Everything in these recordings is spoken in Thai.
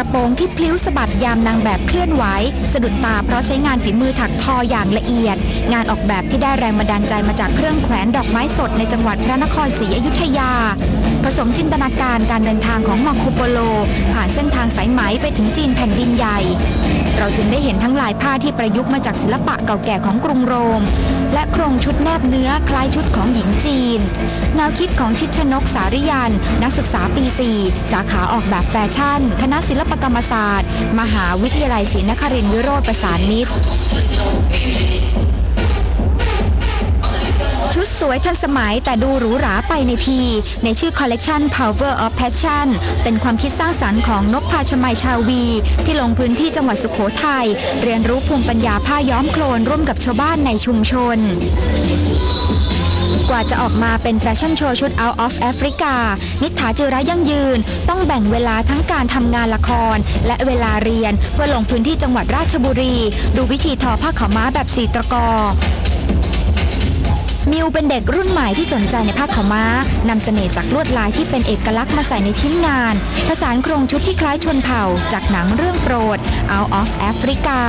ระโปรงที่พลิ้วสะบัดยามนางแบบเคลื่อนไหวสะดุดตาเพราะใช้งานฝีมือถักทออย่างละเอียด งานออกแบบที่ได้แรงบันดาลใจมาจากเครื่องแขวนดอกไม้สดในจังหวัดพระนครศรีอยุธยา ผสมจินตนาการการเดินทางของมาโคโปโล ผ่านเส้นทางสายไหมไปถึงจีนแผ่นดินใหญ่ เราจึงได้เห็นทั้งลายผ้าที่ประยุกต์มาจากศิลปะเก่าแก่ของกรุงโรม และโครงชุดแนบเนื้อคล้ายชุดของหญิงจีน แนวคิดของชิดชนกสาริยัน นักศึกษาปี 4 สาขาออกแบบแฟชั่น คณะศิลปกรรมศาสตร์ มหาวิทยาลัยศรีนครินทร์วิโรธประสานมิตร ชุดสวยทันสมัยแต่ดูหรูหราไปในที ในชื่อคอลเลกชัน Power of Passion เป็นความคิดสร้างสรรค์ของนกพาชมัยชาวี ที่ลงพื้นที่จังหวัดสุขโขทัยเรียนรู้ภูมิปัญญาผ้าย้อมโคลนร่วมกับชาวบ้านในชุมชนกว่าจะออกมาเป็นแฟชั่นโชว์ชุด Out of Africa นิฐาจิระยั่งยืน ต้องแบ่งเวลาทั้งการทำงานละคร และเวลาเรียนเพื่อลงพื้นที่จังหวัดราชบุรี ดูวิธีทอผ้าขาวม้าแบบสีตะกอ มิวเป็นเด็กรุ่นใหม่ที่สนใจในผ้าขาวม้านำเสน่ห์จากลวดลายที่เป็นเอกลักษณ์มาใส่ในชิ้นงาน ผสานโครงชุดที่คล้ายชนเผ่า จากหนังเรื่องโปรด Out of Africa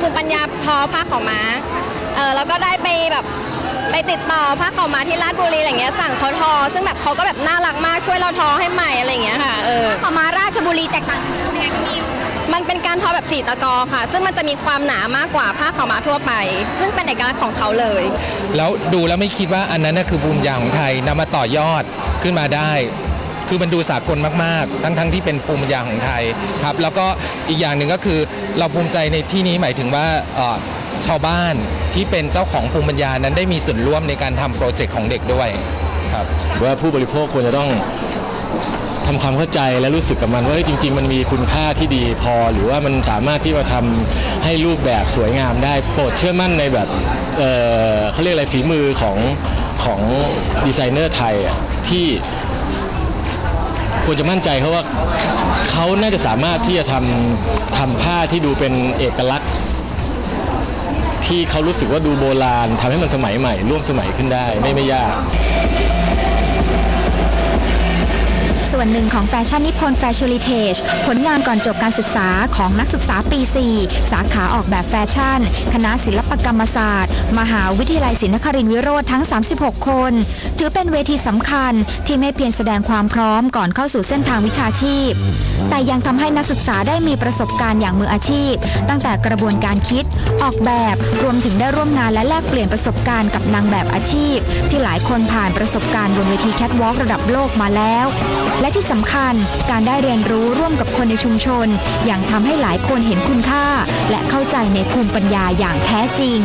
ภูมิปัญญาทอผ้าขาวม้าเออแล้วก็ได้ไปแบบไปติดต่อผ้าขาวม้าที่ราชบุรีอะไรเงี้ยสั่งเขาทอ ซึ่งแบบเขาก็แบบน่ารักมากช่วยเราทอให้ใหม่อะไรเงี้ยค่ะเออขาวม้าราชบุรีแตกต่างกันยังไงคะมิว มันเป็นการทอแบบสีตะกอค่ะ ซึ่งมันจะมีความหนามากกว่าผ้าขาวม้าทั่วไป ซึ่งเป็นเอกลักษณ์ของเขาเลย แล้วดูแล้วไม่คิดว่าอันนั้นน่ะคือภูมิปัญญาของไทยนำมาต่อยอดขึ้นมาได้ คือมันดูสากลมากๆ ทั้งๆทที่เป็นภูมิปัญญาของไทยครับ แล้วก็อีกอย่างหนึ่งก็คือเราภูมิใจในที่นี้หมายถึงว่าเอ่อชาวบ้านที่เป็นเจ้าของภูมิปัญญานั้นได้มีส่วนร่วมในการทำโปรเจกต์ของเด็กด้วยครับว่าผู้บริโภคควรจะต้อง ทำความเข้าใจและรู้สึกกับมันว่าจริง ๆ มันมีคุณค่าที่ดีพอ หรือว่ามันสามารถที่จะทำให้รูปแบบสวยงามได้โปรดเชื่อมั่นในแบบเเขาเรียกอะไรฝีมือของของดีไซเนอร์ไทยที่ควรจะมั่นใจเขาว่าเขาน่าจะสามารถที่จะทำทำผ้าที่ดูเป็นเอกลักษณ์ ที่เขารู้สึกว่าดูโบราณทำให้มันสมัยใหม่ ร่วมสมัยขึ้นได้ไม่ไม่ยาก วนหนึ่งของแฟชั่นนิพนธ์แฟชั่นลิเทจผลงานก่อนจบการศึกษาของนักศึกษาปี 4 สาขาออกแบบแฟชั่น คณะศิลปกรรมศาสตร์ มหาวิทยาลัยศรีนครินทร์วิโรธทั้ง 36 คน ถือเป็นเวทีสำคัญที่ไม่เพียงแสดงความพร้อมก่อนเข้าสู่เส้นทางวิชาชีพ แต่ยังทำให้นักศึกษาได้มีประสบการณ์อย่างมืออาชีพ ตั้งแต่กระบวนการคิด ออกแบบรวมถึงได้ร่วมงานและแลกเปลี่ยนประสบการณ์กับนางแบบอาชีพ ที่หลายคนผ่านประสบการณ์บนเวทีแคทวอล์กระดับโลกมาแล้ว และที่สำคัญ การได้เรียนรู้ร่วมกับคนในชุมชน อย่างทำให้หลายคนเห็นคุณค่า และเข้าใจในภูมิปัญญาอย่างแท้จริง